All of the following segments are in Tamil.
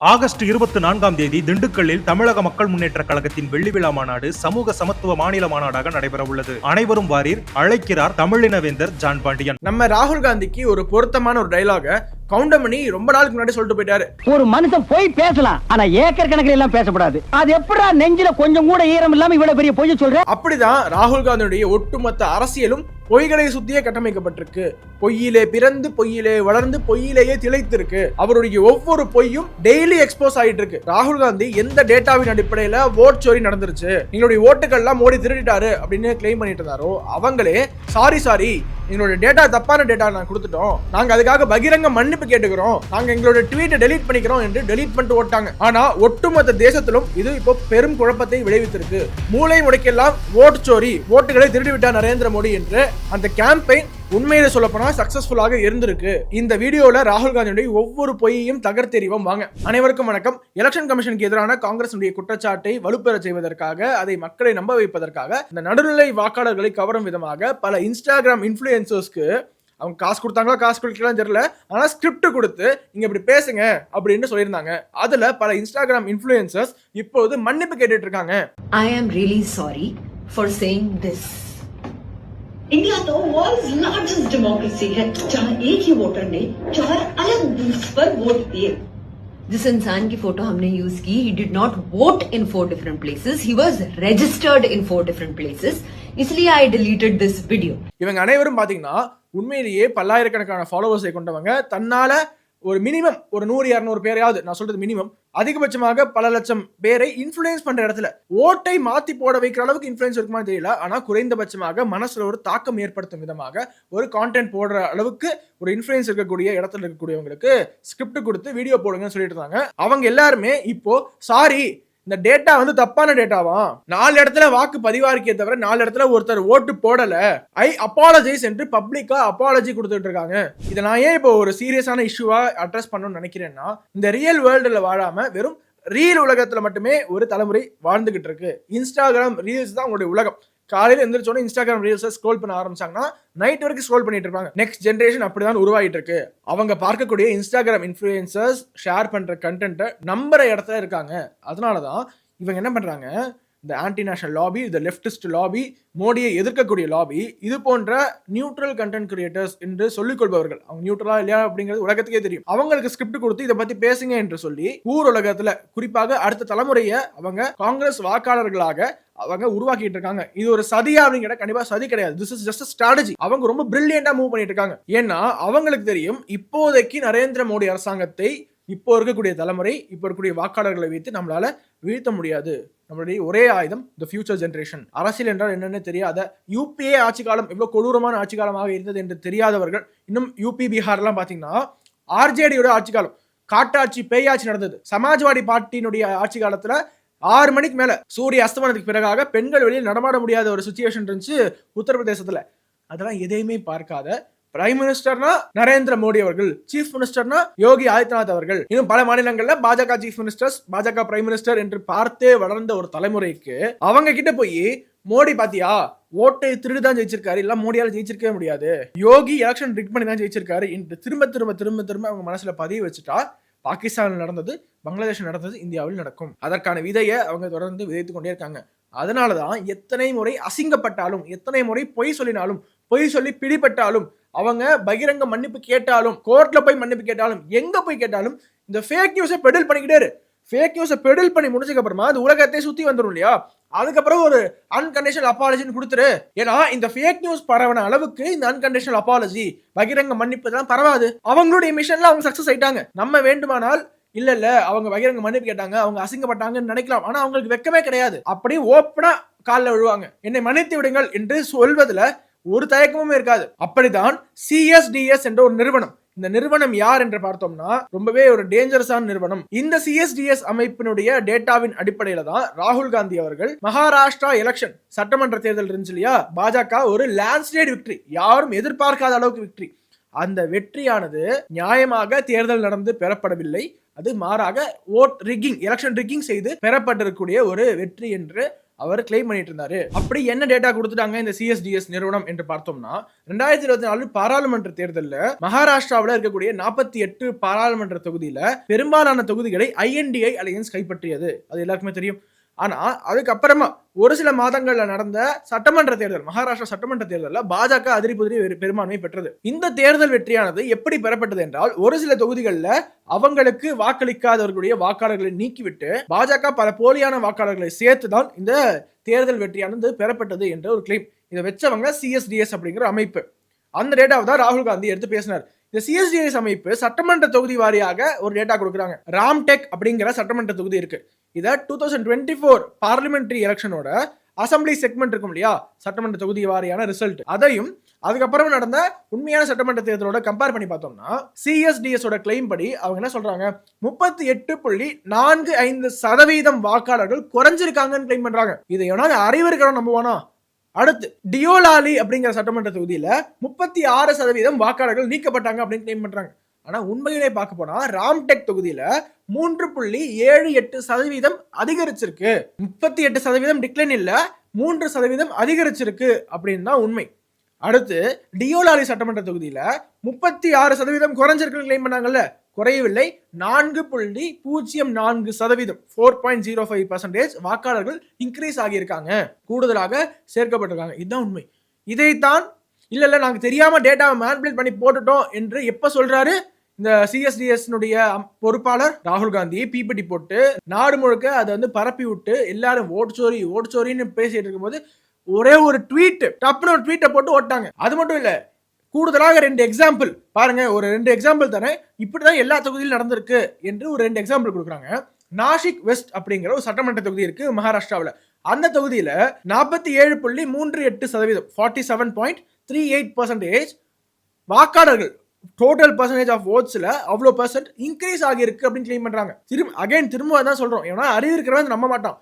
ஆகஸ்ட் இருபத்தி நான்காம் தேதி திண்டுக்கல்லில் தமிழக மக்கள் முன்னேற்ற கழகத்தின் வெள்ளி விழா மாநாடு சமூக சமத்துவ மாநில மாநாடாக நடைபெற உள்ளது அனைவரும் வாரீர் அழைக்கிறார் தமிழினவேந்தர் ஜான் பாண்டியன். நம்ம ராகுல் காந்திக்கு ஒரு பொருத்தமான ஒரு டைலாக கவுண்டமணி ரொம்ப நாளுக்கு முன்னாடி சொல்லிட்டு போயிட்டாரு. ஒரு மனுஷன் போய் பேசலாம் ஆனா ஏக்கர் கணக்கில் எல்லாம் பேசக்கூடாது அது எப்படா நெஞ்சில கொஞ்சம் கூட ஈரம் இல்லாம இவ்வளவு பெரிய பொய்ய சொல்ற? அப்படிதான் ராகுல் காந்தியுடைய ஒட்டுமொத்த அரசியலும் பொய்களை சுத்தியே கட்டமைக்கப்பட்டிருக்கு. பொய்யிலே பிறந்து பொய்யிலே வளர்ந்து பொய்யிலேயே திளைத்திருக்கு. அவருடைய ஒவ்வொரு பொய்யும் டெய்லி எக்ஸ்போஸ் ஆயிட்டு இருக்கு ராகுல் காந்தி எந்த டேட்டாவின் அடிப்படையில ஓட் சோரி நடந்துருச்சு? எங்களுடைய ஓட்டுகள்லாம் மோடி திருடிட்டாரு அப்படின்னு கிளைம் பண்ணிட்டு இருந்தாரோ? அவங்களே சாரி சாரி எங்களோட டேட்டா தப்பான டேட்டா நான் கொடுத்துட்டோம். நாங்க அதுக்காக பகிரங்க மன்னிப்பு கேட்டுக்கிறோம். நாங்க எங்களோட ட்வீட்டை டெலீட் பண்ணிக்கிறோம் என்று டெலீட் பண்ணிட்டு ஓட்டாங்க. ஆனா ஒட்டுமொத்த தேசத்திலும் இது இப்போ பெரும் குழப்பத்தை விளைவித்திருக்கு. மூளை முடைக்கெல்லாம் ஓட்டு சோரி ஓட்டுகளை திருடி விட்டார் நரேந்திர மோடி என்று அந்த கேம்பெயின் உண்மையில சொல்லப்போனா சக்சஸ்ஃபுல்லாக இருந்திருக்கு. இந்த வீடியோல ராகுல் காந்தியுடைய ஒவ்வொரு பொய்யையும் தகர்த்தெறிவோம். வாங்க. அனைவருக்கும் வணக்கம். எலெக்ஷன் கமிஷனுக்கு எதிரான காங்கிரசுடைய குற்றச்சாட்டை வலுப்பெற செய்வதற்காக அதை மக்களை நம்ப வைப்பதற்காக இந்த நடுநிலை வாக்காளர்களை கவரும் விதமாக பல இன்ஸ்டாகிராம் இன்ஃபுளுசர்ஸ்க்கு அவங்க காசு கொடுத்தாங்களா காசு கொடுக்கலாம் தெரியல. ஆனா ஸ்கிரிப்ட் கொடுத்து நீங்க இப்படி பேசுங்க அப்படின்னு சொல்லியிருந்தாங்க. அதுல பல இன்ஸ்டாகிராம் இன்ஃபுளுசர்ஸ் இப்போது மன்னிப்பு கேட்டுட்டு இருக்காங்க. I am really sorry for saying this India तो वॉज लार्जेस्ट डेमोक्रेसी है जहाँ एक ही वोटर ने चार अलग बूथ पर वोट दिए जिस इंसान की फोटो हमने यूज की he did not vote in four different places he was registered in four different places इसलिए आई डिलीटेड दिस वीडियो இவங்க அனைவரும் பாத்தீங்கன்னா உண்மையிலேயே பல்லாயிரக்கணக்கான ஃபாலோவர்ஸை கொண்டவங்க தன்னால ஒரு மினிமம் ஒரு நூறு இரநூறு பேரையாவது நான் சொல்றது மினிமம் அதிகபட்சமாக பல லட்சம் பேரை இன்ஃபுளுயன்ஸ் பண்ற இடத்துல ஓட்டை மாத்தி போட வைக்கிற அளவுக்கு இன்ஃபுளுயன்ஸ் இருக்குமான்னு தெரியல. ஆனா குறைந்தபட்சமாக மனசுல ஒரு தாக்கம் ஏற்படுத்தும் விதமாக ஒரு கான்டென்ட் போடுற அளவுக்கு ஒரு இன்ஃபுளுயன்ஸ் இருக்கக்கூடிய இடத்துல இருக்கக்கூடியவங்களுக்கு ஸ்கிரிப்ட் கொடுத்து வீடியோ போடுங்கன்னு சொல்லிட்டு இருந்தாங்க. அவங்க எல்லாருமே இப்போ சாரி இந்த டேட்டா வந்து தப்பான டேட்டாவா நாலு இடத்துல வாக்கு பதிவாரிக்கே தவிர நாலு இடத்துல ஒருத்தர் ஓட்டு போடல. ஐ அப்பாலஜைஸ் என்று பப்ளிக்கா அப்பாலஜி கொடுத்துட்டு இருக்காங்க. இதை நான் ஏன் இப்போ ஒரு சீரியஸான இஷ்யூவா அட்ரஸ் பண்ணணும்னு நினைக்கிறேன்னா இந்த ரியல் வேர்ல்டுல வாழாம வெறும் ரீல் உலகத்துல மட்டுமே ஒரு தலைமுறை வாழ்ந்துகிட்டு இருக்கு. இன்ஸ்டாகிராம் ரீல்ஸ் தான் உங்களுடைய உலகம். காலையில் எந்திரிச்சோட இன்ஸ்டாகிராம் ரீல்ஸை ஸ்க்ரோல் பண்ண ஆரம்பிச்சாங்கன்னா நைட் வரைக்கும் ஸ்க்ரோல் பண்ணிட்டு இருப்பாங்க. நெக்ஸ்ட் ஜென்ரேஷன் அப்படிதான் உருவாகிட்டு இருக்கு அவங்க பார்க்கக்கூடிய இன்ஸ்டாகிராம் இன்ஃப்ளூயன்சர்ஸ் ஷேர் பண்ணுற கண்டென்ட்டை நம்புற இடத்துல இருக்காங்க. அதனால தான் இவங்க என்ன பண்ணுறாங்க இந்த ஆன்டி நேஷனல் லாபி இந்த லெஃப்டிஸ்ட் லாபி மோடியை எதிர்க்கக்கூடிய லாபி இது போன்ற நியூட்ரல் கண்டென்ட் கிரியேட்டர்ஸ் என்று சொல்லிக் கொள்பவர்கள். அவங்க நியூட்ரலா இல்லையா அப்படிங்கிறது உலகத்துக்கே தெரியும். அவங்களுக்கு ஸ்கிரிப்ட் கொடுத்து இதை பத்தி பேசுங்க என்று சொல்லி ஊர் உலகத்துல குறிப்பாக அடுத்த தலைமுறையை அவங்க காங்கிரஸ் வாக்காளர்களாக அவங்க உருவாக்கிட்டு இருக்காங்க. இது ஒரு சதியா அப்படிங்கிற கண்டிப்பா சதி கிடையாது. திஸ் இஸ் ஜஸ்ட் ஸ்ட்ராட்டஜி அவங்க ரொம்ப பிரில்லியண்டா மூவ் பண்ணிட்டு இருக்காங்க. ஏன்னா அவங்களுக்கு தெரியும் இப்போதைக்கு நரேந்திர மோடி அரசாங்கத்தை இப்போ இருக்கக்கூடிய தலைமுறை இப்போ இருக்கக்கூடிய வாக்காளர்களை வைத்து நம்மளால வீழ்த்த முடியாது. நம்மளுடைய ஒரே ஆயுதம் த ஃபியூச்சர் ஜென்ரேஷன் அரசியல் என்றால் என்னென்னு தெரியாத யூபிஏ ஆட்சி காலம் எவ்வளோ கொடூரமான ஆட்சி காலமாக இருந்தது என்று தெரியாதவர்கள் இன்னும் யூபி பீகார்லாம் பார்த்தீங்கன்னா ஆர்ஜேடியோட ஆட்சி காலம் காட்டாட்சி பேயாட்சி நடந்தது. சமாஜ்வாடி பார்ட்டியினுடைய ஆட்சி காலத்தில் ஆறு மணிக்கு மேலே சூரிய அஸ்தமனத்துக்கு பிறகாக பெண்கள் வெளியில் நடமாட முடியாத ஒரு சுச்சுவேஷன் இருந்துச்சு உத்தரப்பிரதேசத்தில். அதெல்லாம் எதையுமே பார்க்காத பிரைம் மினிஸ்டர்னா நரேந்திர மோடி அவர்கள் சீஃப் மினிஸ்டர்னா யோகி ஆதித்யநாத் அவர்கள். இன்னும் பல மாநிலங்கள்ல Bajaka chief ministers Bajaka prime minister என்று பார்த்தே வளர்ந்த ஒரு தலைமுறைக்கு அவங்க கிட்ட போய் மோடி பாத்தியா ஓட்டை திருடி தான் ஜெயிச்சிருக்காரு இல்ல மோடியால ஜெயிச்சிருக்கவே முடியாது. யோகி எலெக்ஷன் ரிக் பண்ணி தான் ஜெயிச்சிருக்காரு என்று திரும்ப திரும்ப திரும்ப திரும்ப அவங்க மனசுல பதிவு வச்சுட்டா பாகிஸ்தானில் நடந்தது பங்களாதேஷ் நடந்தது இந்தியாவில் நடக்கும். அதற்கான விதையை அவங்க தொடர்ந்து விதைத்து கொண்டே இருக்காங்க. அதனால தான் எத்தனை முறை அசிங்கப்பட்டாலும் எத்தனை முறை பொய் சொல்லினாலும் பொய் சொல்லி பிடிபட்டாலும் அவங்க பகிரங்க மன்னிப்பு கேட்டாலும் கோர்ட்ல போய் மன்னிப்பு கேட்டாலும் எங்க போய் கேட்டாலும் இந்த ஃபேக் நியூஸை பெடல் பண்ணிக்கிட்டே ஃபேக் நியூஸை பெடல் பண்ணி முடிச்சதுக்கு அப்புறமா அது உலகத்தை சுத்தி வந்துடும் இல்லையா? அதுக்கப்புறம் ஒரு அன்கண்டிஷனல் அப்பாலஜின்னு கொடுத்துரு. ஏன்னா இந்த ஃபேக் நியூஸ் பரவன அளவுக்கு இந்த அன்கண்டிஷனல் அப்பாலஜி பகிரங்க மன்னிப்பு தான் பரவாது. அவங்களுடைய மிஷன்ல அவங்க சக்சஸ் ஆயிட்டாங்க. நம்ம வேண்டுமானால் இல்ல இல்ல அவங்க பகிரங்க மன்னிப்பு கேட்டாங்க அவங்க அசிங்கப்பட்டாங்கன்னு நினைக்கலாம். ஆனா அவங்களுக்கு வெக்கமே கிடையாது. அப்படியே ஓப்பனா காலில் விழுவாங்க. என்னை மன்னித்து விடுங்கள் என்று சொல்வதில் ஒரு தயக்கமும் இருக்காது. அப்படிதான் சிஎஸ்டிஎஸ் என்ற ஒரு நிறுவனம். இந்த நிறுவனம் யார் என்று பார்த்தோம்னா ரொம்பவே ஒரு டேஞ்சரஸான நிறுவனம். இந்த சிஎஸ்டிஎஸ் அமைப்பினுடைய டேட்டாவின் அடிப்படையில தான் ராகுல் காந்தி அவர்கள் மகாராஷ்டிரா எலெக்ஷன் சட்டமன்ற தேர்தல் இருந்துச்சு இல்லையா? பாஜக ஒரு லேண்ட்ஸ்லேட் விக்டரி யாரும் எதிர்பார்க்காத அளவுக்கு விக்டரி அந்த வெற்றியானது நியாயமாக தேர்தல் நடந்து பெறப்படவில்லை. அது மாறாக ஓட் ரிக்கிங் எலெக்ஷன் ரிக்கிங் செய்து பெறப்பட்டிருக்கக்கூடிய ஒரு வெற்றி என்று அவர் கிளைம் பண்ணிட்டு இருந்தாரு அப்படி என்ன டேட்டா கொடுத்துட்டாங்க இந்த சிஎஸ்டிஎஸ் நிறுவனம் என்று பார்த்தோம்னா ரெண்டாயிரத்தி இருபத்தி நாலு பாராளுமன்ற தேர்தலில் மகாராஷ்டிராவில் இருக்கக்கூடிய நாற்பத்தி எட்டு பாராளுமன்ற தொகுதியில பெரும்பாலான தொகுதிகளை ஐஎன்டிஐ அலையன்ஸ் கைப்பற்றியது. அது எல்லாருக்குமே தெரியும். ஆனால் அதுக்கப்புறமா ஒரு சில மாதங்களில் நடந்த சட்டமன்ற தேர்தல் மகாராஷ்டிரா சட்டமன்ற தேர்தலில் பாஜக அதிரி புதிரி பெரும்பான்மை பெற்றது. இந்த தேர்தல் வெற்றியானது எப்படி பெறப்பட்டது என்றால் ஒரு சில தொகுதிகளில் அவங்களுக்கு வாக்களிக்காதவர்களுடைய வாக்காளர்களை நீக்கிவிட்டு பாஜக பல போலியான வாக்காளர்களை சேர்த்து தான் இந்த தேர்தல் வெற்றியானது பெறப்பட்டது என்ற ஒரு கிளைம் இதை வச்சவங்க சிஎஸ்டிஎஸ் அப்படிங்கிற அமைப்பு. அந்த டேட்டாவை தான் ராகுல் காந்தி எடுத்து பேசினார். இந்த சிஎஸ்டிஎஸ் அமைப்பு சட்டமன்ற தொகுதி வாரியாக ஒரு டேட்டா கொடுக்குறாங்க. ராம்டெக் அப்படிங்கிற சட்டமன்ற தொகுதி இருக்கு. இதை two thousand twenty four parliamentary எலெக்ஷனோட assembly segment இருக்கும் இல்லையா? சட்டமன்ற தொகுதி வாரியான ரிசல்ட் அதையும் அதுக்கப்புறம் நடந்த உண்மையான சட்டமன்ற தேர்தலோட கம்பேர் பண்ணி பார்த்தோம்னா சிஎஸ்டிஎஸோட கிளைம் படி அவங்க என்ன சொல்றாங்க? முப்பத்தி எட்டு புள்ளி நான்கு ஐந்து சதவீதம் வாக்காளர்கள் குறைஞ்சிருக்காங்கன்னு கிளைம் பண்றாங்க. இதை எவனாவது அறிவு இருக்கிறோம் நம்புவானா? அடுத்து டியோலாலி அப்படிங்கிற சட்டமன்ற தொகுதியில் முப்பத்தி ஆறு சதவீதம் வாக்காளர்கள் நீக்கப்பட்டாங்க அப்படின்னு கிளைம் பண்ணுறாங்க ஆனால் உண்மையிலே பார்க்க போனால் ராம்டெக் தொகுதியில் மூன்று புள்ளி ஏழு எட்டு சதவீதம் அதிகரிச்சிருக்கு. முப்பத்தி எட்டு சதவீதம் டிக்ளைன் இல்லை மூன்று சதவீதம் அதிகரிச்சிருக்கு அப்படின்னு தான் உண்மை. அடுத்து டியோலாரி சட்டமன்ற தொகுதியில முப்பத்தி ஆறு சதவீதம் குறைஞ்சிருக்குன்னு கிளைம் பண்ணாங்கல்ல? குறையவில்லை. நான்கு புள்ளி பூஜ்ஜியம் நான்கு சதவீதம். Four point zero five percentage வாக்காளர்கள் இன்க்ரீஸ் ஆகியிருக்காங்க. கூடுதலாக சேர்க்கப்பட்டிருக்காங்க. இதுதான் உண்மை. இதைத்தான் இல்லை இல்லை நாங்கள் தெரியாம டேட்டாவை மேனிபுலேட் பண்ணி போட்டுட்டோம் என்று எப்போ சொல்றாரு? இந்த சிஎஸ்டிஎஸ்னுடைய பொறுப்பாளர் ராகுல் காந்தி பிபிடி போட்டு நாடு முழுக்க அதை வந்து பரப்பி விட்டு எல்லாரும் ஓட்சோரி ஓட்சோரின்னு பேசிட்டு இருக்கும்போது ஒரே ஒரு ட்வீட் டப்புன்னு ஒரு ட்வீட்டை போட்டு ஓட்டாங்க அது மட்டும் இல்ல கூடுதலாக ரெண்டு எக்ஸாம்பிள் பாருங்க ஒரு ரெண்டு எக்ஸாம்பிள் தானே இப்படிதான் எல்லா தொகுதியிலும் நடந்திருக்கு என்று ஒரு ரெண்டு எக்ஸாம்பிள் கொடுக்குறாங்க. நாஷிக் வெஸ்ட் அப்படிங்கிற ஒரு சட்டமன்ற தொகுதி இருக்கு மகாராஷ்டிராவில். அந்த தொகுதியில் நாற்பத்தி ஏழு புள்ளி மூன்று எட்டு சதவீதம் forty seven point three eight percentage வாக்காளர்கள் டோட்டல் பர்சன்டேஜ் ஆஃப் ஓட்ஸில் அவ்வளோ பர்சன்ட் இன்க்ரீஸ் ஆகியிருக்கு அப்படின்னு கிளைம் பண்ணுறாங்க திரும்ப அகைன் திரும்ப தான் சொல்கிறோம் ஏன்னா அறிவு இருக்கிறவன் நம்ப மாட்டான்.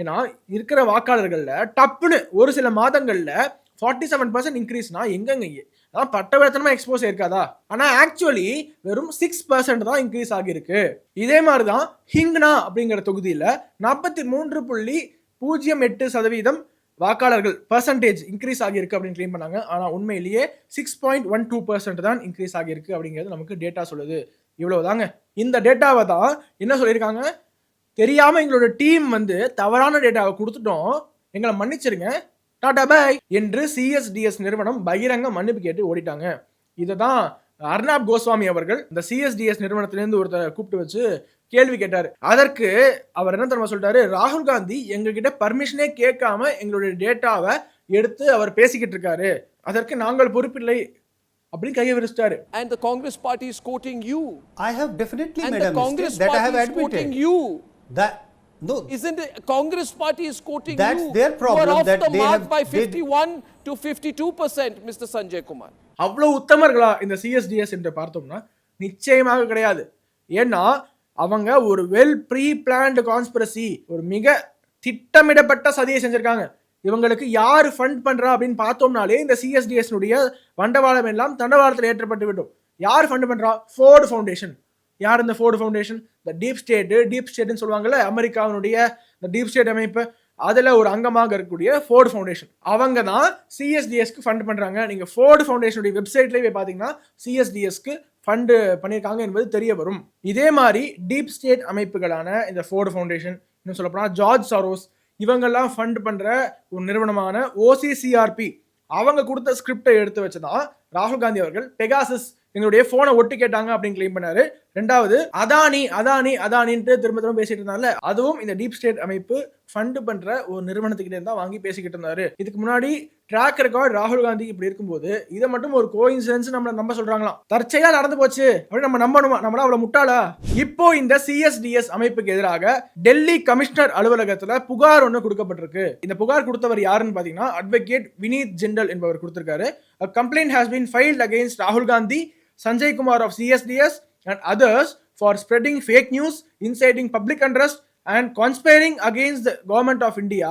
ஏன்னா இருக்கிற வாக்காளர்களில் டப்புன்னு ஒரு சில மாதங்களில் ஃபார்ட்டி செவன் பர்சன்ட் இன்க்ரீஸ்னா எங்கெங்க அதான் பட்டவர்த்தனமா எக்ஸ்போஸ் இருக்காதா ஆனால் ஆக்சுவலி வெறும் சிக்ஸ் பர்சன்ட் தான் இன்க்ரீஸ் ஆகியிருக்கு. இதே மாதிரி தான் ஹிங்னா அப்படிங்கிற தொகுதியில் நாற்பத்தி மூன்று புள்ளி பூஜ்ஜியம் எட்டு சதவீதம் வாக்காளர்கள் பர்சன்டேஜ் இன்க்ரீஸ் ஆகியிருக்கு அப்படின்னு கிளைம் பண்ணாங்க. ஆனால் உண்மையிலேயே six point one two percent தான் இன்க்ரீஸ் ஆகியிருக்கு அப்படிங்கிறது நமக்கு டேட்டா சொல்லுது. இவ்வளவுதாங்க. இந்த டேட்டாவை தான் என்ன சொல்லியிருக்காங்க? தெரியாம எங்களோட டீம் வந்து தவறான டேட்டாவை கொடுத்துட்டோம். எங்களை மன்னிச்சிருங்க. டாடா பாய் என்று சிஎஸ்டிஎஸ் நிறுவனம் பகிரங்க மன்னிப்பு கேட்டு ஓடிட்டாங்க. இதை தான் அர்னாப் கோஸ்வாமி அவர்கள் இந்த சிஎஸ்டிஎஸ் நிறுவனத்திலேருந்து ஒருத்தரை கூப்பிட்டு வச்சு கேள்வி கேட்டாரு. அதற்கு அவர் என்ன தெரியுமா சொல்லிட்டாரு? ராகுல் காந்தி எங்ககிட்ட பர்மிஷனே கேட்காம எங்களுடைய டேட்டாவை எடுத்து அவர் பேசிக்கிட்டு இருக்காரு. அதற்கு நாங்கள் பொறுப்பில்லை அப்படின்னு கையை விரிச்சிட்டாரு. And the Congress party is quoting you. I have definitely made a Congress mistake that I party have is quoting admitted. you. That no, Isn't it? Congress party is quoting That's you. their You problem are off that the they mark have- by they- 51 to 52 percent, Mr. Sanjay Kumar. அவ்வளவு உத்தமர்களா இந்த சிஎஸ்டிஎஸ் என்று பார்த்தோம்னா நிச்சயமாக கிடையாது ஏன்னா அவங்க ஒரு வெல் ப்ரீ பிளான்டு கான்ஸ்பிரசி ஒரு மிக திட்டமிடப்பட்ட சதியை செஞ்சிருக்காங்க இவங்களுக்கு யார் ஃபண்ட் பண்றா அப்படின்னு பார்த்தோம்னாலே இந்த சிஎஸ்டிஎஸ் உடைய வண்டவாளம் எல்லாம் தண்டவாளத்தில் ஏற்றப்பட்டு விடும் யார் ஃபண்ட் பண்றா ஃபோர்டு ஃபவுண்டேஷன் யார் இந்த ஃபோர்டு ஃபவுண்டேஷன் இந்த டீப் ஸ்டேட்டு டீப் ஸ்டேட்னு சொல்லுவாங்கல்ல அமெரிக்காவினுடைய இந்த டீப் ஸ்டேட் அமைப்பு அதில் ஒரு அங்கமாக இருக்கக்கூடிய ஃபோர்டு ஃபவுண்டேஷன் அவங்க தான் சிஎஸ்டிஎஸ்க்கு ஃபண்ட் பண்ணுறாங்க நீங்கள் ஃபோர்டு ஃபவுண்டேஷனுடைய வெப்சைட்லேயே போய் பார்த்தீங்கன்னா சிஎஸ்டிஎஸ்க்கு ஃபண்டு பண்ணியிருக்காங்க என்பது தெரிய வரும். இதே மாதிரி டீப் ஸ்டேட் அமைப்புகளான இந்த ஃபோர்டு ஃபவுண்டேஷன் இன்னும் சொல்லப்போனால் ஜார்ஜ் சாரோஸ் இவங்கெல்லாம் ஃபண்ட் பண்ணுற ஒரு நிறுவனமான ஓசிசிஆர்பி அவங்க கொடுத்த ஸ்கிரிப்டை எடுத்து வச்சுதான் ராகுல் காந்தி அவர்கள் பெகாசஸ் எங்களுடைய ஃபோனை ஒட்டு கேட்டாங்க அப்படின்னு கிளைம் பண்ணாரு. ரெண்டாவது அதானி அதானி அதானின்ட்டு திரும்ப திரும்ப பேசிட்டு இருந்தால அதுவும் இந்த டீப் ஸ்டேட் அமைப்பு ஃபண்ட் பண்ற ஒரு நிறுவனத்துக்கிட்டே தான் வாங்கி பேசிக்கிட்டு இருந்தாரு. இதுக்கு முன்னாடி ட்ராக் ரெக்கார்ட் ராகுல் காந்தி இப்படி இருக்கும்போது இதை மட்டும் ஒரு கோயின்சிடன்ஸ் நம்மளை நம்ப சொல்றாங்களாம். தற்செயலா நடந்து போச்சு. அப்படின்னு நம்ம நம்பணுமா? நம்மளா அவ்வளவு முட்டாளா? இப்போ இந்த சிஎஸ்டிஎஸ் அமைப்புக்கு எதிராக டெல்லி கமிஷனர் அலுவலகத்துல புகார் ஒன்று கொடுக்கப்பட்டிருக்கு. இந்த புகார் கொடுத்தவர் யாருன்னு பாத்தீங்கன்னா அட்வொகேட் வினீத் ஜிண்டல் என்பவர் கொடுத்திருக்காரு. Complaint has been filed against ராகுல் Gandhi Sanjay Kumar of CSDS and others for spreading fake news inciting public unrest and conspiring against the government of India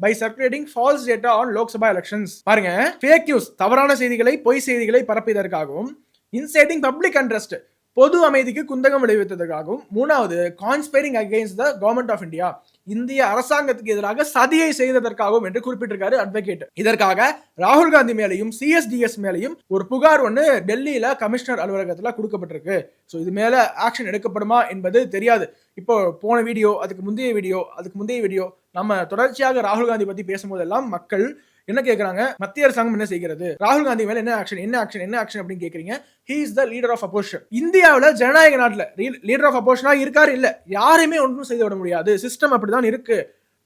by circulating false data on Lok Sabha elections பாருங்க ஃபேக் நியூஸ் தவறான செய்திகளை பொய் செய்திகளை பரப்பியதற்காகவும் இன்சைடிங் பப்ளிக் அண்ட்ரஸ்ட் பொது அமைதிக்கு குந்தகம் விளைவித்ததற்காகவும் மூணாவது conspiring against the government of India இந்திய அரசாங்கத்துக்கு எதிராக சதியை செய்ததற்காகவும் என்று குறிப்பிட்டிருக்காரு அட்வொகேட் இதற்காக ராகுல் காந்தி மேலையும் சிஎஸ்டிஎஸ் மேலையும் ஒரு புகார் ஒன்று டெல்லியில கமிஷனர் அலுவலகத்துல கொடுக்கப்பட்டிருக்கு. ஸோ இது மேல ஆக்ஷன் எடுக்கப்படுமா என்பது தெரியாது. இப்போ போன வீடியோ அதுக்கு முந்தைய வீடியோ அதுக்கு முந்தைய வீடியோ நம்ம தொடர்ச்சியாக ராகுல் காந்தி பத்தி பேசும்போதெல்லாம் மக்கள் என்ன கேட்குறாங்க மத்திய அரசாங்கம் என்ன செய்கிறது? ராகுல் காந்தி மேல என்ன ஆக்ஷன் என்ன ஆக்ஷன் என்ன ஆக்ஷன் அப்படின்னு கேட்குறீங்க he is the leader of opposition இந்தியாவில் ஜனநாயக நாட்டில் லீடர் ஆஃப் அப்போஷனாக இருக்காரு இல்லை. யாரையுமே ஒன்றும் செய்து விட முடியாது. சிஸ்டம் அப்படிதான் இருக்கு.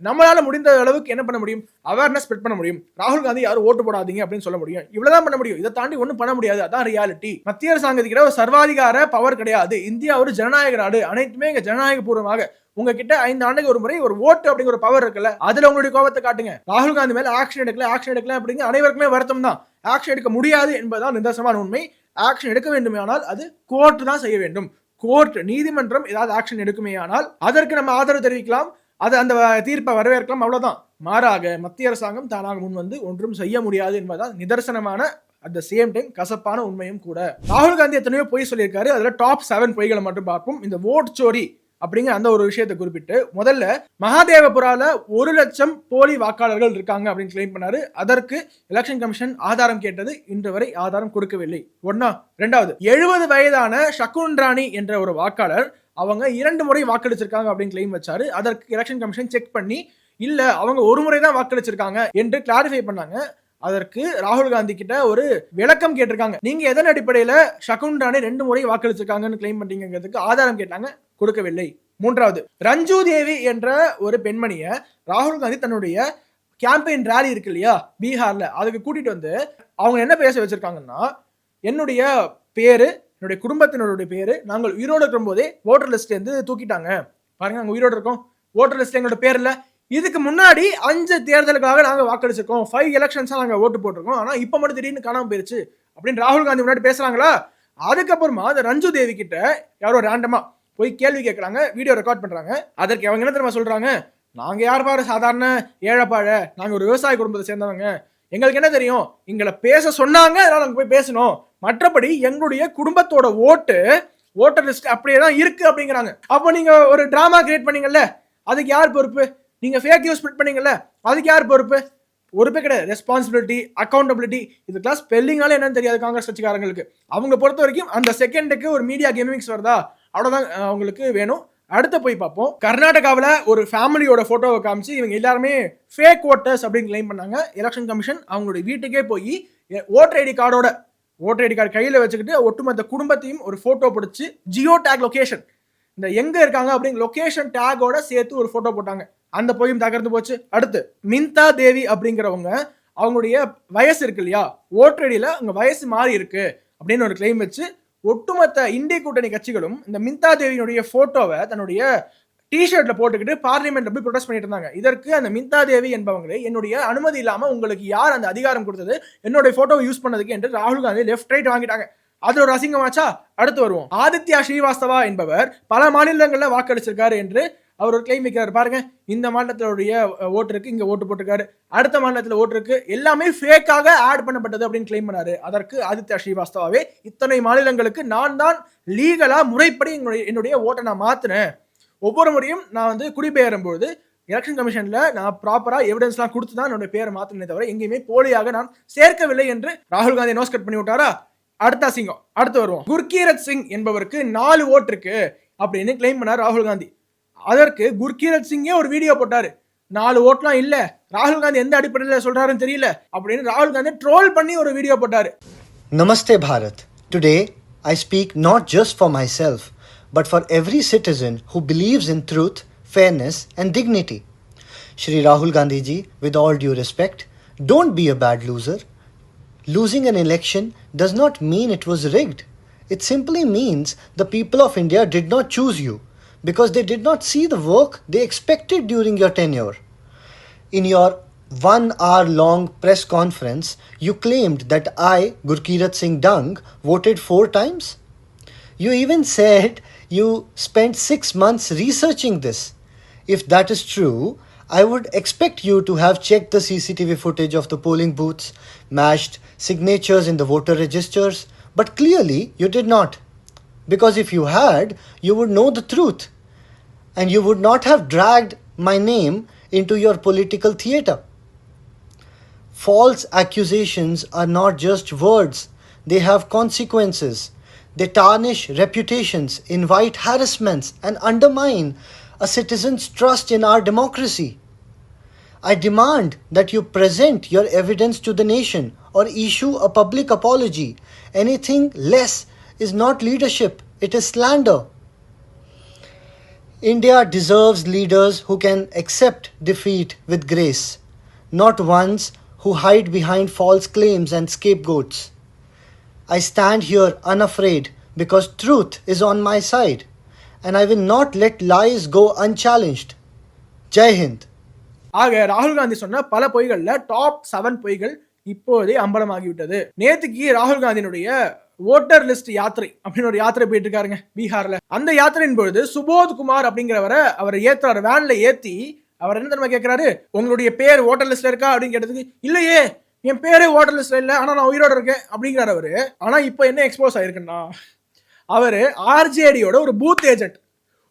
நம்மளால முடிந்த அளவுக்கு என்ன பண்ண முடியும்? அவேர்னஸ் ஸ்ப்ரெட் பண்ண முடியும். ராகுல் காந்தி யாரும் ஓட்டு போடாதீங்க அப்படின்னு சொல்ல முடியும். இவ்வளவுதான் பண்ண முடியும். இதை தாண்டி ஒன்றும் பண்ண முடியாது. அதான் ரியாலிட்டி மத்திய அரசாங்கத்துக்கிட்ட ஒரு சர்வாதிகார பவர் கிடையாது. இந்தியா ஒரு ஜனநாயக நாடு. அனைத்துமே இங்க ஜனநாயக பூர்வமாக உங்ககிட்ட ஐந்து ஆண்டுக்கு ஒரு முறை ஒரு ஓட்டு அப்படிங்கிற ஒரு பவர் இருக்குல்ல அதுல உங்களுடைய கோபத்தை காட்டுங்க. ராகுல் காந்தி மேல ஆக்ஷன் எடுக்கல ஆக்ஷன் எடுக்கல அப்படிங்க அனைவருக்குமே வருத்தம் தான். ஆக்ஷன் எடுக்க முடியாது என்பதுதான் நிதர்சனமான உண்மை. ஆக்ஷன் எடுக்க வேண்டுமேயானால் அது கோர்ட் தான் செய்ய வேண்டும். கோர்ட் நீதிமன்றம் ஏதாவது ஆக்ஷன் எடுக்குமே ஆனால் அதற்கு நம்ம ஆதரவு தெரிவிக்கலாம். அது அந்த தீர்ப்பை வரவேற்கலாம் அவ்வளவுதான். மாறாக மத்திய அரசாங்கம் தானாக முன் வந்து ஒன்றும் செய்ய முடியாது என்பதுதான் நிதர்சனமான அட் த சேம் டைம் கசப்பான உண்மையும் கூட. ராகுல் காந்தி எத்தனையோ பொய் சொல்லியிருக்காரு. அதுல டாப் செவன் பொய்களை மட்டும் பார்ப்போம். இந்த ஓட் சோரி அப்படிங்கிற அந்த ஒரு விஷயத்தை குறிப்பிட்டு முதல்ல மகாதேவபுரால ஒரு லட்சம் போலி வாக்காளர்கள் இருக்காங்க அப்படின்னு கிளைம் பண்ணாரு. அதற்கு எலெக்ஷன் கமிஷன் ஆதாரம் கேட்டது இன்று வரை ஆதாரம் கொடுக்கவில்லை. ஒன்னா ரெண்டாவது எழுபது வயதான ஷகுன் ராணி என்ற ஒரு வாக்காளர் அவங்க இரண்டு முறை வாக்களிச்சிருக்காங்க அப்படின்னு கிளைம் வச்சாரு. அதற்கு எலெக்ஷன் கமிஷன் செக் பண்ணி இல்ல அவங்க ஒரு முறை தான் வாக்களிச்சிருக்காங்க என்று கிளாரிஃபை பண்ணாங்க. அதற்கு ராகுல் காந்தி கிட்ட ஒரு விளக்கம் கேட்டிருக்காங்க. நீங்க எதன் அடிப்படையில ஷகுன் ராணி ரெண்டு முறை வாக்களிச்சிருக்காங்கன்னு கிளைம் பண்றீங்கிறதுக்கு ஆதாரம் கேட்டாங்க. கொடுக்கவில்லை. மூன்றாவது ரஞ்சு தேவி என்ற ஒரு பெண்மணியை ராகுல் காந்தி தன்னுடைய கேம்பெயின் ரேலி இருக்கு இல்லையா? பீகார்ல. அதுக்கு கூட்டிட்டு வந்து அவங்க என்ன பேச வச்சிருக்காங்கன்னா என்னுடைய பேரு என்னுடைய குடும்பத்தினருடைய பேரு நாங்கள் உயிரோடு இருக்கும் போதே ஓட்டர் லிஸ்ட் இருந்து தூக்கிட்டாங்க. பாருங்க நாங்கள் உயிரோடு இருக்கோம். ஓட்டர் லிஸ்ட் எங்களோட பேர் இல்லை. இதுக்கு முன்னாடி அஞ்சு தேர்தலுக்காக நாங்க வாக்களிச்சிருக்கோம். ஃபைவ் எலெக்ஷன்ஸா நாங்க ஓட்டு போட்டிருக்கோம். ஆனா இப்ப மட்டும் திடீர்னு காணாம போயிருச்சு அப்படின்னு ராகுல் காந்தி முன்னாடி பேசுறாங்களா? அதுக்கப்புறமா அந்த ரஞ்சு தேவி கிட்ட யாரோ ரேண்டமா போய் கேள்வி கேட்குறாங்க வீடியோ ரெக்கார்ட் பண்ணுறாங்க அதற்கு அவங்க என்ன தெரியுமா சொல்கிறாங்க நாங்கள் யார் பாரு சாதாரண ஏழைப்பாழ. நாங்கள் ஒரு விவசாய குடும்பத்தை சேர்ந்தவங்க. எங்களுக்கு என்ன தெரியும்? எங்களை பேச சொன்னாங்க அதனால் நாங்கள் போய் பேசணும் மற்றபடி எங்களுடைய குடும்பத்தோட ஓட்டு ஓட்டர் லிஸ்ட் அப்படியே தான் இருக்குது அப்படிங்கிறாங்க. அப்போ நீங்கள் ஒரு ட்ராமா கிரியேட் பண்ணீங்கல்ல அதுக்கு யார் பொறுப்பு? நீங்கள் ஃபேக் நியூஸ் ஸ்ப்ரெட் பண்ணீங்கல்ல அதுக்கு யார் பொறுப்பு? பொறுப்பே கிடையாது. ரெஸ்பான்சிபிலிட்டி அக்கௌண்டபிலிட்டி இதுக்கெல்லாம் ஸ்பெல்லிங்னால என்னன்னு தெரியாது காங்கிரஸ் கட்சிக்காரங்களுக்கு. அவங்க பொறுத்த வரைக்கும் அந்த செகண்டுக்கு ஒரு மீடியா கேமிங்ஸ் வருதா? அவ்வளோதான் அவங்களுக்கு வேணும். அடுத்து போய் பார்ப்போம். கர்நாடகாவில் ஒரு ஃபேமிலியோட ஃபோட்டோவை காமிச்சு இவங்க எல்லாருமே ஃபேக் ஓட்டர்ஸ் அப்படின்னு கிளைம் பண்ணாங்க. எலெக்ஷன் கமிஷன் அவங்களுடைய வீட்டுக்கே போய் ஓட்டர் ஐடி கார்டோட ஓட்டர் ஐடி கார்டு கையில் வச்சுக்கிட்டு ஒட்டுமொத்த குடும்பத்தையும் ஒரு ஃபோட்டோ பிடிச்சி ஜியோ டேக் லொக்கேஷன் இந்த எங்கே இருக்காங்க அப்படிங்கிற லொக்கேஷன் டேகோட சேர்த்து ஒரு ஃபோட்டோ போட்டாங்க. அந்த போயும் தகர்ந்து போச்சு. அடுத்து மின்தா தேவி அப்படிங்கிறவங்க அவங்களுடைய வயசு இருக்கு இல்லையா? ஓட்டரடியில அவங்க வயசு மாறி இருக்கு அப்படின்னு ஒரு கிளைம் வச்சு ஒட்டுமொத்த இந்திய கூட்டணி கட்சிகளும் இந்த மின்தா தேவியினுடைய போட்டோவை தன்னுடைய டிஷர்ட்ல போட்டுக்கிட்டு பார்லிமெண்ட்ல போய் ப்ரொடெஸ்ட் பண்ணிட்டு இருந்தாங்க. இதற்கு அந்த மின்தா தேவி என்பவங்களே என்னுடைய அனுமதி இல்லாம உங்களுக்கு யார் அந்த அதிகாரம் கொடுத்தது? என்னுடைய போட்டோவை யூஸ் பண்ணதுக்கு என்று ராகுல் காந்தி லெஃப்ட் ரைட் வாங்கிட்டாங்க. அது ஒரு அசிங்கமாச்சா? அடுத்து வருவோம். ஆதித்யா ஸ்ரீவாஸ்தவா என்பவர் பல மாநிலங்களில் வாக்களிச்சிருக்காரு என்று அவர் ஒரு கிளைம் வைக்கிறார். பாருங்க இந்த மாநிலத்தினுடைய ஓட்டுருக்கு இங்கே இங்க ஓட்டு போட்டிருக்காரு. அடுத்த மாநிலத்தில் ஓட்டுருக்கு எல்லாமே ஃபேக்காக ஆட் பண்ணப்பட்டது அப்படின்னு கிளைம் பண்ணாரு. அதற்கு ஆதித்யா ஸ்ரீவாஸ்தவாவே இத்தனை மாநிலங்களுக்கு நான் தான் லீகலா முறைப்படி என்னுடைய என்னுடைய ஓட்டை நான் மாத்தினேன். ஒவ்வொரு முறையும் நான் வந்து குடிபெயரும் பொழுது எலெக்ஷன் கமிஷன்ல நான் ப்ராப்பரா எவிடன்ஸ்லாம் கொடுத்து தான் என்னுடைய பேரை மாத்தினே தவிர எங்கேயுமே போலியாக நான் சேர்க்கவில்லை என்று ராகுல் காந்தி நோஸ் கட் பண்ணி விட்டாரா? அடுத்த சிங்கம் அடுத்து வருவோம். குர்கீரத் சிங் என்பவருக்கு நாலு ஓட்டு இருக்கு அப்படின்னு கிளைம் பண்ணார் ராகுல் காந்தி. அதற்கு குர்கீரத் சிங்கே ஒரு வீடியோ போட்டாரு நாலு ஓட்லாம் இல்ல ராகுல் காந்தி எந்த அடிப்படையில் சொல்றாருன்னு தெரியல அப்படின்னு ராகுல் காந்தி ட்ரோல் பண்ணி ஒரு வீடியோ போட்டாரு Namaste Bharat. Today, I speak not just for myself, but for every citizen who believes in truth, fairness, and dignity. Shri Rahul Gandhi ji, with all due respect, don't be a bad loser. Losing an election does not mean it was rigged. It simply means the people of India did not choose you Because they did not see the work they expected during your tenure. In your one hour long press conference, you claimed that I, Gurkirat Singh Dung, voted four times. You even said you spent six months researching this. If that is true, I would expect you to have checked the CCTV footage of the polling booths, matched signatures in the voter registers, but clearly you did not. Because if you had, you would know the truth. And you would not have dragged my name into your political theatre. False accusations are not just words, they have consequences. They tarnish reputations, invite harassments, and undermine a citizen's trust in our democracy. I demand that you present your evidence to the nation or issue a public apology. Anything less is not leadership, it is slander. India deserves leaders who can accept defeat with grace, not ones who hide behind false claims and scapegoats. I stand here unafraid because truth is on my side, and I will not let lies go unchallenged. Jai Hind. ஆக ராகுல் காந்தி சொன்ன பல பொய்கள்ல டாப் செவன் பொய்கள் இப்போதே அம்பலமாகிவிட்டது நேத்துக்கு ராகுல் காந்தியினுடைய ஓட்டர் லிஸ்ட் யாத்திரை அப்படின்னு ஒரு யாத்திரை போயிட்டு இருக்காருங்க பீகார்ல. அந்த யாத்திரையின் பொழுது சுபோத் குமார் அப்படிங்கிறவரை அவர் ஏத்துறாரு. வேன்ல ஏத்தி அவர் என்ன தெரியுமா கேட்கிறாரு உங்களுடைய பேர் ஓட்டர் லிஸ்ட்ல இருக்கா? அப்படின்னு கேட்டதுக்கு இல்லையே என் பேரே ஓட்டர் லிஸ்ட்ல இல்லை. ஆனா நான் உயிரோட இருக்கேன். அப்படிங்கிறார் அவரு. ஆனா இப்போ என்ன எக்ஸ்போஸ் ஆயிருக்குன்னா அவர் ஆர்ஜேடியோட ஒரு பூத் ஏஜென்ட்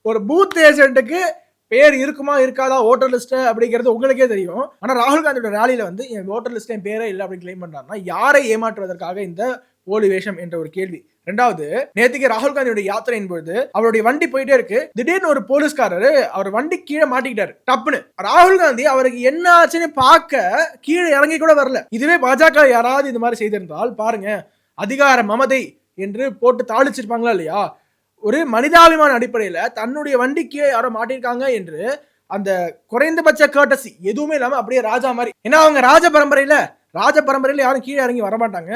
ஒரு பூத் ஏஜென்ட்டுக்கு பேர் இருக்குமா இருக்காதா ஓட்டர் லிஸ்ட் அப்படிங்கிறது உங்களுக்கே தெரியும். ஆனால் ராகுல் காந்தியோட ரேலியில் வந்து என் ஓட்டர் லிஸ்ட் என் பேரே இல்லை அப்படின்னு கிளைம் பண்ணாருன்னா யாரை ஏமாற்றுவதற்காக இந்த போலி வேஷம் என்ற ஒரு கேள்வி. ரெண்டாவது நேத்துக்கு ராகுல் காந்தியோட யாத்திரையின் பொழுது அவருடைய வண்டி போயிட்டே இருக்கு. திடீர்னு ஒரு போலீஸ்காரரு அவர் வண்டி கீழே மாட்டிக்கிட்டாரு. டப்புன்னு. ராகுல் காந்தி அவருக்கு என்ன ஆச்சுன்னு பார்க்க கீழே இறங்கி கூட வரல. இதுவே பாஜக யாராவது இந்த மாதிரி செய்திருந்தால் பாருங்க அதிகார மமதை என்று போட்டு தாளிச்சிருப்பாங்களா இல்லையா? ஒரு மனிதாபிமான அடிப்படையில தன்னுடைய வண்டிக்கு யாரோ மாட்டிருக்காங்க என்று அந்த குறைந்தபட்ச கேட்டசி எதுவுமே இல்லாம அப்படியே ராஜா மாதிரி. ஏன்னா அவங்க ராஜ பரம்பரையில ராஜ பரம்பரையில் யாரும் கீழே இறங்கி வரமாட்டாங்க.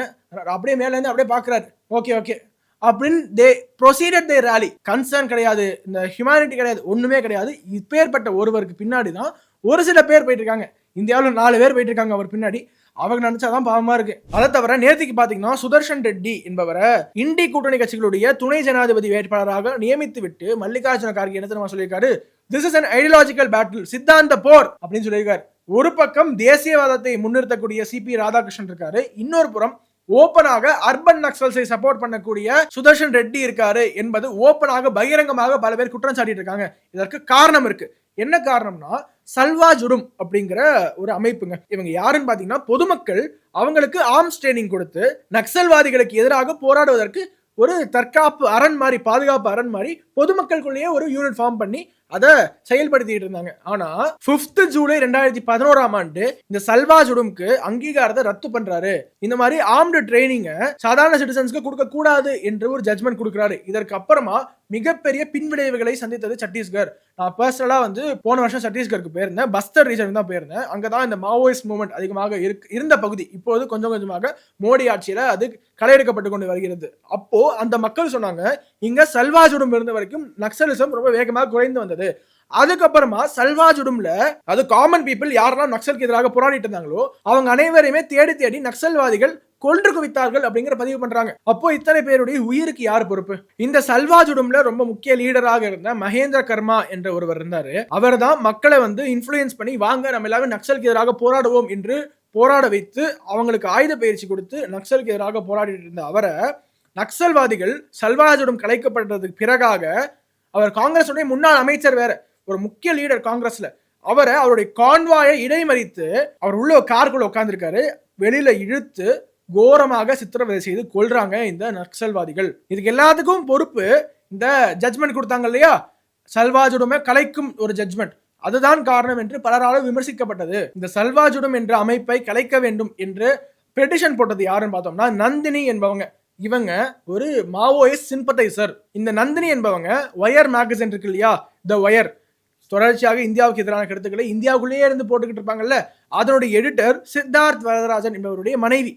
அப்படியே மேலேருந்து அப்படியே பார்க்குறாரு ஓகே ஓகே அப்படின்னு they proceeded the rally concern கிடையாது. இந்த ஹியூமனிட்டி கிடையாது. ஒன்றுமே கிடையாது. இப்பேற்பட்ட ஒருவருக்கு பின்னாடி தான் ஒரு சில பேர் போயிட்டு இருக்காங்க இந்தியாவில் நாலு பேர் போயிட்டு இருக்காங்க அவர் பின்னாடி. அவங்க நினைச்சாதான் பாவமா இருக்கு. அதை தவிர நேற்றுக்கு பாத்தீங்கன்னா சுதர்ஷன் ரெட்டி என்பவரை இண்டி கூட்டணி கட்சிகளுடைய துணை ஜனாதிபதி வேட்பாளராக நியமித்து விட்டு மல்லிகார்ஜுன கார்கே என்ன தெரியுமா சொல்லியிருக்காரு? This is an ideological battle சித்தாந்த போர். அப்படின்னு சொல்லியிருக்காரு. ஒரு பக்கம் தேசியவாதத்தை முன்னிறுத்தக்கூடிய சிபி ராதாகிருஷ்ணன் இருக்காரு. இன்னொரு புறம் ஓப்பனாக அர்பன் நக்சல்ஸை சப்போர்ட் பண்ணக்கூடிய சுதர்ஷன் ரெட்டி இருக்காரு என்பது ஓப்பனாக பகிரங்கமாக பல பேர் குற்றம் சாட்டிட்டு இருக்காங்க. இதற்கு காரணம் இருக்கு. என்ன காரணம்னா சல்வா ஜுடும் அப்படிங்கிற ஒரு அமைப்புங்க. இவங்க யாருன்னு பாத்தீங்கன்னா பொதுமக்கள் அவங்களுக்கு ஆர்ம்ஸ் ட்ரைனிங் கொடுத்து நக்சல்வாதிகளுக்கு எதிராக போராடுவதற்கு ஒரு தற்காப்பு அரண் மாதிரி பாதுகாப்பு அரண் மாதிரி பொதுமக்களுக்குள்ளேயே ஒரு யூனிட் ஃபார்ம் பண்ணி அதை செயல்படுத்திட்டு இருந்தாங்க. ஆனா பிப்த் ஜூலை ரெண்டாயிரத்தி பதினோராம் ஆண்டு இந்த சல்வா ஜுடும்க்கு அங்கீகாரத்தை ரத்து பண்றாரு. இந்த மாதிரி ஆர்ம்டு ட்ரைனிங்க சாதாரண சிட்டிசன்ஸ்க்கு கொடுக்க கூடாது என்று ஒரு ஜட்மெண்ட் கொடுக்குறாரு. இதற்கு அப்புறமா மிகப்பெரிய பின்விளைவுகளை சந்தித்தது சத்தீஸ்கர். நான் பர்சனலாக வந்து போன வருஷம் சத்தீஸ்கருக்கு போயிருந்தேன். பஸ்தர் ரீஜன் தான் போயிருந்தேன். அங்கே தான் இந்த மாவோயிஸ்ட் மூமெண்ட் அதிகமாக இருக்கு இருந்த பகுதி. இப்போது கொஞ்சம் கொஞ்சமாக மோடி ஆட்சியில் அது களையெடுக்கப்பட்டு கொண்டு வருகிறது. அப்போ அந்த மக்கள் சொன்னாங்க இங்க சல்வாஜுடம் இருந்த வரைக்கும் நக்சலிசம் ரொம்ப வேகமாக குறைந்து வந்தது. அதுக்கப்புறமா சல்வாஜுடும்ல அது காமன் பீப்புள் யாரெல்லாம் நக்சலுக்கு எதிராக போராடிட்டு இருந்தாங்களோ அவங்க அனைவரையுமே தேடி தேடி நக்சல்வாதிகள் கொன்று குவித்தார்கள் அப்படிங்கிற பதிவு பண்றாங்க. அப்போ இத்தனை பேருடைய உயிருக்கு யார் பொறுப்பு? இந்த சல்வாஜுடும்ல ரொம்ப முக்கிய லீடராக இருந்த மகேந்திர கர்மா என்ற ஒருவர் இருந்தாரு. அவர் தான் மக்களை வந்து இன்ஃபுளுயன்ஸ் பண்ணி வாங்க நம்ம எல்லாரும் நக்சலுக்கு எதிராக போராடுவோம் என்று போராட வைத்து அவங்களுக்கு ஆயுத பயிற்சி கொடுத்து நக்சலுக்கு எதிராக போராடிட்டு இருந்த அவரை நக்சல்வாதிகள் சல்வாஜுடும் கலைக்கப்பட்டதுக்கு பிறகாக அவர் காங்கிரஸுடைய முன்னாள் அமைச்சர் வேற ஒரு முக்கிய லீடர் காங்கிரஸ்ல. அவரை அவருடைய கான்வாயை இடைமறித்து அவர் உள்ள கார்குள்ள உட்கார்ந்துருக்காரு. வெளியில இழுத்து கோரமாக சித்திரவதை செய்து கொள்றாங்க இந்த நக்சல்வாதிகள். இதுக்கு எல்லாத்துக்கும் பொறுப்பு இந்த ஜட்மெண்ட் கொடுத்தாங்க இல்லையா? சல்வாஜுடமே கலைக்கும் ஒரு ஜட்மெண்ட் அதுதான் காரணம் என்று பலராலும் விமர்சிக்கப்பட்டது. இந்த சல்வாஜுடம் என்ற அமைப்பை கலைக்க வேண்டும் என்று பெட்டிஷன் போட்டது யாருன்னு பார்த்தோம்னா நந்தினி என்பவங்க. இவங்க ஒரு மாவோயிஸ்ட் சிம்பத்தைசர் இந்த நந்தினி என்பவங்க ஒயர் மேகசின் இருக்கு இல்லையா? த ஒயர் தொடர்ச்சியாக இந்தியாவுக்கு எதிரான கருத்துக்களை இந்தியாவுக்குள்ளேயே இருந்து போட்டுக்கிட்டு இருப்பாங்கல்ல? அதனுடைய எடிட்டர் சித்தார்த் வரதராஜன் என்பவருடைய மனைவி.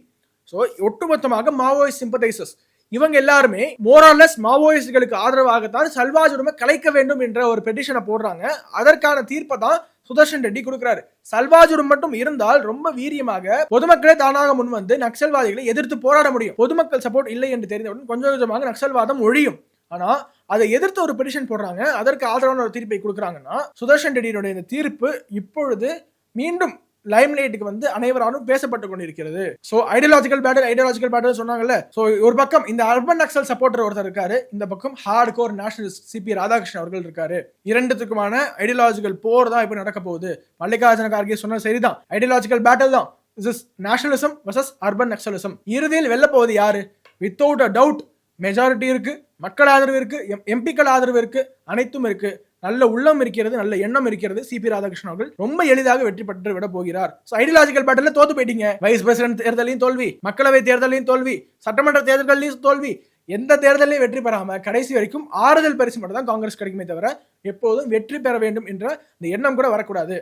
ஸோ ஒட்டுமொத்தமாக மாவோயிஸ்ட் சிம்பத்தைசர்ஸ் இவங்க எல்லாருமே மோரான்லெஸ் மாவோயிஸ்டுகளுக்கு ஆதரவாகத்தான் சல்வாஜுடமை கலைக்க வேண்டும் என்ற ஒரு பெட்டிஷனை போடுறாங்க. அதற்கான தீர்ப்பை தான் சுதர்ஷன் ரெட்டி கொடுக்கிறாரு. சல்வாஜுடம் மட்டும் இருந்தால் ரொம்ப வீரியமாக பொதுமக்களே தானாக முன் வந்து நக்சல்வாதிகளை எதிர்த்து போராட முடியும். பொதுமக்கள் சப்போர்ட் இல்லை என்று தெரிந்தவுடன் கொஞ்சம் கொஞ்சமாக நக்சல்வாதம் ஒழியும். ஆனா அதை எதிர்த்து ஒரு பெட்டிஷன் போடுறாங்க. அதற்கு ஆதரவான ஒரு தீர்ப்பை கொடுக்குறாங்கன்னா சுதர்ஷன் ரெட்டியினுடைய இந்த தீர்ப்பு இப்பொழுது மீண்டும் லைம் லைட்டுக்கு வந்து அனைவராலும் பேசப்பட்டு கொண்டிருக்கிறது. So ideological battle ideological battle சொன்னாங்கல்ல? சோ ஒரு பக்கம் இந்த அர்பன் நக்சல் சப்போர்ட்டர் ஒருத்தர் இருக்காரு இந்த பக்கம் hard core nationalist CP Radhakrishnan அவர்கள் இருக்காரு. இரண்டுத்துக்குமான ஐடியாலஜிக்கல் போர் தான் இப்ப நடக்க போகுது. மல்லிகார்ஜுன கார்கே சொன்னது சரிதான். ஐடியாலஜிக்கல் பேட்டல் தான். Is nationalism versus urban Naxalism இறுதியில் வெல்ல போவது யாரு? வித்தவுட் அ டவுட் மெஜாரிட்டி இருக்கு மக்கள் ஆதரவு இருக்கு எம்பிக்கள் ஆதரவு இருக்கு அனைத்தும் இருக்கு. நல்ல உள்ளம் இருக்கிறது நல்ல எண்ணம் இருக்கிறது சிபி ராதாகிருஷ்ணன் அவர்கள் ரொம்ப எளிதாக வெற்றி பெற்று விட போகிறார். ஐடியாலஜிக்கல் பேட்டர்ல தோத்து போயிட்டீங்க. வைஸ் பிரசிடென்ட் தேர்தலையும் தோல்வி மக்களவை தேர்தலையும் தோல்வி சட்டமன்ற தேர்தல்களையும் தோல்வி எந்த தேர்தலையும் வெற்றி பெறாம கடைசி வரைக்கும் ஆறுதல் பரிசு மட்டும் தான் காங்கிரஸ் கிடைக்குமே தவிர எப்போதும் வெற்றி பெற வேண்டும் என்ற இந்த எண்ணம் கூட வரக்கூடாது.